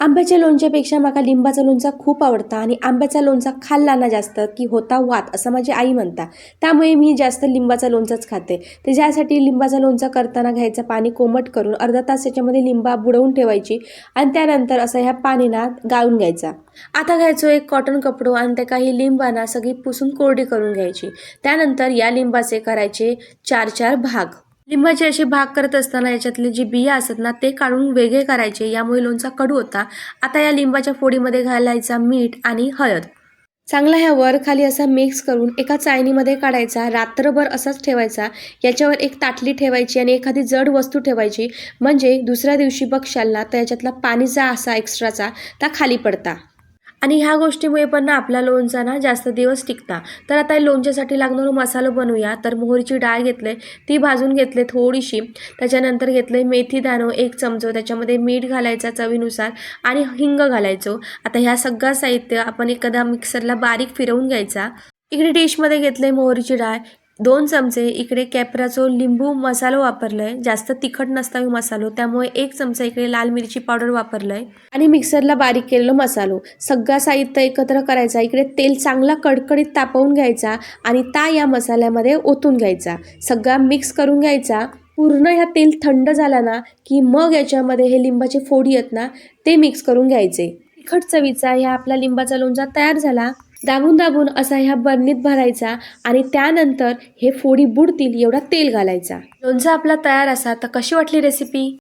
आंब्याच्या लोणच्यापेक्षा म्हाका लिंबाचा लोणचा खूप आवडता आणि आंब्याचा लोणचा खाल्ला ना जास्त की होता वात असं माझी आई म्हणता. त्यामुळे मी जास्त लिंबाचा लोणचाच खाते. तर ज्यासाठी लिंबाचा लोणचा करताना घ्यायचं पाणी कोमट करून अर्धा तास त्याच्यामध्ये लिंबा बुडवून ठेवायची आणि त्यानंतर असं ह्या पाणीना गाळून घ्यायचा. आता घ्यायचो एक कॉटन कपडो आणि त्या काही लिंबाना सगळी पुसून कोरडी करून घ्यायची. त्यानंतर या लिंबाचे करायचे चार चार भाग. लिंबाचे असे भाग करत असताना याच्यातले जे बिया असतात ना ते काढून वेगळे करायचे. यामुळे लोणचा कडू होता. आता या लिंबाच्या फोडीमध्ये घालायचा मीठ आणि हळद. चांगला ह्या वर खाली असा मिक्स करून एका चाळणीमध्ये काढायचा. रात्रभर असाच ठेवायचा. याच्यावर एक ताटली ठेवायची आणि एखादी जड वस्तू ठेवायची. म्हणजे दुसऱ्या दिवशी बघशाल ना तर याच्यातला पाणीचा असा एक्स्ट्राचा त्या खाली पडता. आणि ह्या गोष्टीमुळे पण ना आपला लोणचा ना जास्त दिवस टिकता. तर आता लोणच्यासाठी लागणारा मसाला बनवूया. तर मोहरीची डाळ घेतले ती भाजून घेतले थोडीशी. त्याच्यानंतर घेतले मेथी दाणो एक चमचो. त्याच्यामध्ये मीठ घालायचा चवीनुसार आणि हिंग घालायचो. आता ह्या सगळं साहित्य आपण एखादा मिक्सरला बारीक फिरवून घ्यायचा. इकडे डिशमध्ये घेतले मोहरीची डाळ. दोन चमचे इकडे कॅपराचो लिंबू मसालो वापरलाय. जास्त तिखट नसता मसालो. त्यामुळे एक चमचा इकडे लाल मिरची पावडर वापरलाय. आणि मिक्सरला बारीक केलेला मसालो. सगळा साहित्य एकत्र करायचा. इकडे तेल चांगला कडकडीत तापवून घ्यायचा आणि ता या मसाल्यामध्ये ओतून घ्यायचा. सगळा मिक्स करून घ्यायचा. पूर्ण ह्या तेल थंड झाला ना की मग याच्यामध्ये हे लिंबाचे फोडी आहेत ना ते मिक्स करून घ्यायचे. तिखट चवीचा ह्या आपला लिंबाचा लोणचा तयार झाला. दाबून दाबून असा ह्या बरणीत भरायचा आणि त्यानंतर हे फोडी बुडतील एवढा तेल घालायचा. लोणचा आपला तयार असा तर कशी वाटली रेसिपी